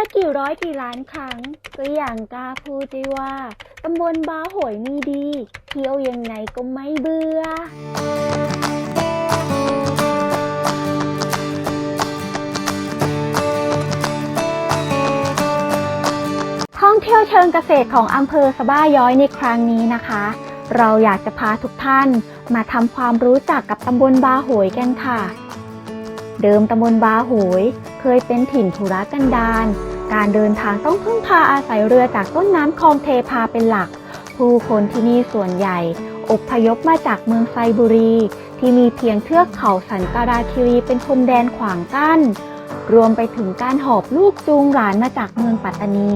ถ้ากี่ร้อยกี่ล้านครั้ง ก็อย่างกล้าพูดได้ว่าตำบลบาโหยมีดีเที่ยวยังไงก็ไม่เบื่อ ท่องเที่ยวเชิงเกษตรของอำเภอสะบ้าย้อยในครั้งนี้นะคะ เราอยากจะพาทุกท่านมาทำความรู้จักกับตำบลบาโหยกันค่ะ เดิมตำบลบาโหย ยเป็นถิ่นธุรกันดารการเดินทางต้องพึ่งพาอาศัยเรือจากต้นน้ำคลองเทพาเป็นหลัก ผู้คนที่นี่ส่วนใหญ่ อพยพมาจากเมืองไซบุรี ที่มีเพียงเทือกเขาสันการาคิรีเป็นพรมแดนขวางกั้น รวมไปถึงการหอบลูกจูงหลานมาจากเมืองปัตตานี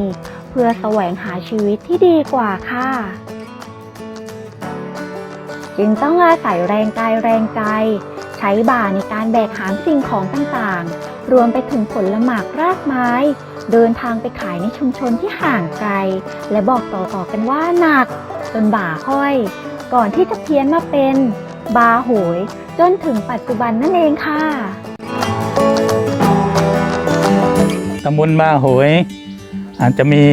เพื่อแสวงหาชีวิตที่ดีกว่าค่ะ จึงต้องอาศัยแรงกายแรงใจ ใช้บ่าในการแบกหามสิ่งของต่างๆ รวมไปถึงผลหมากรากไม้ เดินทางไปขายในชุมชนที่ห่างไกล และบอกต่อๆกันว่าหนัก จนบ่าห้อย ก่อนที่จะเพี้ยนมาเป็น บาโหย จนถึงปัจจุบันนั่นเองค่ะตำบลบาโหย อาจจะมี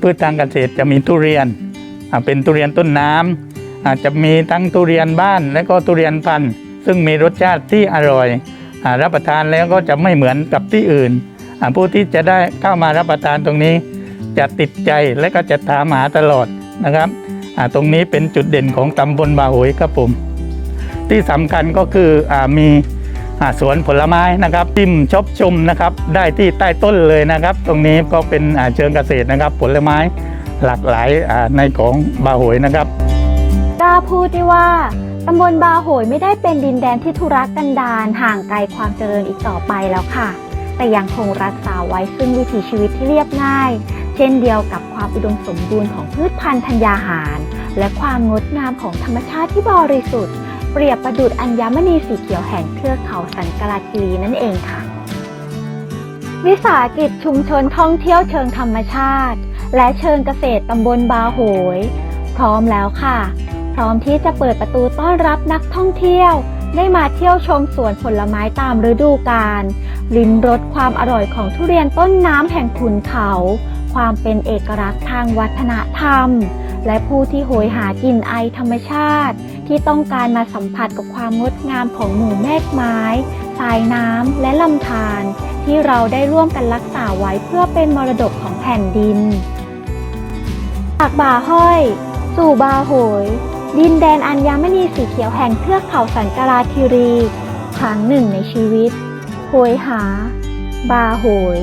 พืชทางเกษตรจะมีทุเรียนอ่าเป็นทุเรียนต้นน้ำอาจจะมีทั้งทุเรียนบ้านและก็ทุเรียนพันธุ์ซึ่งมีรสชาติที่อร่อย รับประทานแล้วก็จะไม่เหมือนกับที่อื่น ผู้ที่จะได้เข้ามารับประทานตรงนี้ จะติดใจและก็จะถามหาตลอดนะครับตรงนี้เป็นจุดเด่นของตำบลบาโหยครับผมที่สำคัญก็คืออมีสวนผลไม้นะครับจิ้มชอบชมนะครับ ได้ที่ใต้ต้นเลยนะครับ ตรงนี้ก็เป็นเชิงเกษตรนะครับ ผลไม้หลากหลายในของบาโหยนะครับกล้าพูดได้ว่า ตำบลบาโหยไม่ได้เป็นดินแดนที่ทุรกันดารห่างไกลความเจริญอีกต่อไปแล้วค่ะ แต่ยังคงรักษาไว้ซึ่งวิถีชีวิตที่เรียบง่าย เช่นเดียวกับความอุดมสมบูรณ์ของพืชพันธุ์ธัญญาหาร และความงดงามของธรรมชาติที่บริสุทธิ์ เปรียบประดุจอัญมณีสีเขียวแห่งเทือกเขาสันกลาคีรีนั่นเองค่ะ วิสาหกิจชุมชนท่องเที่ยวเชิงธรรมชาติ และเชิงเกษตรตำบลบาโหย พร้อมแล้วค่ะ พร้อมที่จะเปิดประตูต้อนรับนักท่องเที่ยว ได้มาเที่ยวชมสวนผลไม้ตามฤดูกาลลิ้มรสความอร่อยของทุเรียนต้นน้ำแห่งขุนเขา ความเป็นเอกลักษณ์ทางวัฒนธรรม และผู้ที่โหยหากินไอธรรมชาติ ที่ต้องการมาสัมผัสกับความงดงามของหมู่แมกไม้สายน้ำและลำธารที่เราได้ร่วมกันรักษาไว้เพื่อเป็นมรดกของแผ่นดินจากบ่าห้อย สู่บาโหย ดินแดนอัญมณีสีเขียวแห่งเทือกเขาสันกราคิรี ครั้งหนึ่งในชีวิตโหยหา บาโหย